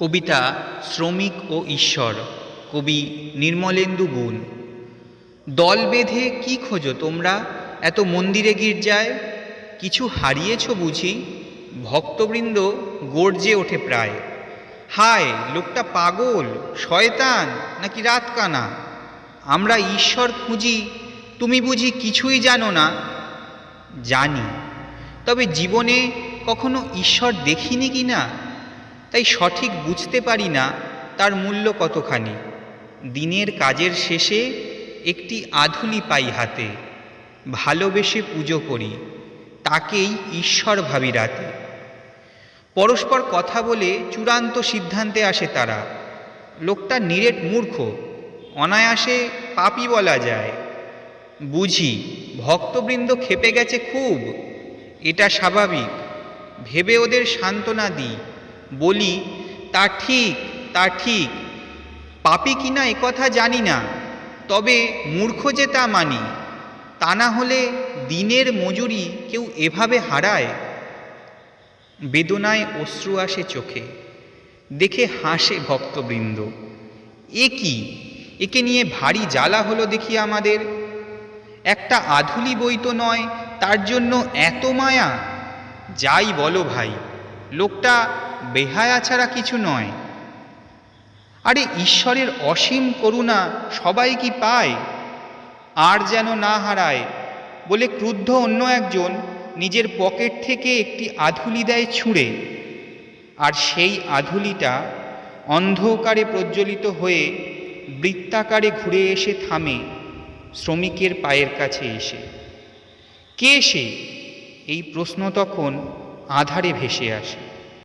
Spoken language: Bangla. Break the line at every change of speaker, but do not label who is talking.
কবিতা শ্রমিক ও ঈশ্বর, কবি নির্মলেন্দু গুণ। দল বেঁধে কি খোঁজো তোমরা? এত মন্দিরে গির্জায়? কিছু হারিয়েছ বুঝি? ভক্তবৃন্দ গর্জে ওঠে প্রায়। হায়, লোকটা পাগল, শয়তান, নাকি রাত কানা আমরা ঈশ্বর খুঁজি, তুমি বুঝি কিছুই জানো না? জানি, তবে জীবনে কখনো ঈশ্বর দেখিনি কি না তাই সঠিক বুঝতে পারি না, তার মূল্য কতখানি? দিনের কাজের শেষে একটি আধুলি পাই হাতে, ভালোবেসে পুজো করি, তাকেই ঈশ্বর ভাবি রাতে। পরস্পর কথা বলে চূড়ান্ত সিদ্ধান্তে আসে তারা। লোকটা নিরেট মূর্খ, অনায়াসে পাপি বলা যায়। বুঝি, ভক্তবৃন্দ খেপে গেছে খুব, এটা স্বাভাবিক। ভেবে ওদের সান্ত্বনা দিই। বলি, তা ঠিক তা ঠিক। পাপি কিনা কথা জানি না, তবে মূর্খ যে তা মানি। তা না হলে দিনের মজুরি কেউ এভাবে হারায়? বেদনায় অশ্রু আসে চোখে, দেখে হাসে ভক্তবৃন্দ। এ কি? একে নিয়ে ভারী জ্বালা হলো দেখি আমাদের। একটা আধুলি বই তো নয়, তার জন্য এত মায়া? যাই বলো ভাই, লোকটা বেহায়া ছাড়া কিছু নয়। আরে ঈশ্বরের অসীম করুণা সবাই কি পায়? আর যেন না হারায়। বলে ক্রুদ্ধ অন্য একজন নিজের পকেট থেকে একটি আধুলি দেয় ছুঁড়ে। আর সেই আধুলিটা অন্ধকারে প্রজ্বলিত হয়ে বৃত্তাকারে ঘুরে এসে থামে শ্রমিকের পায়ের কাছে এসে। কে সে? এই প্রশ্ন তখন আধারে ভেসে আসে।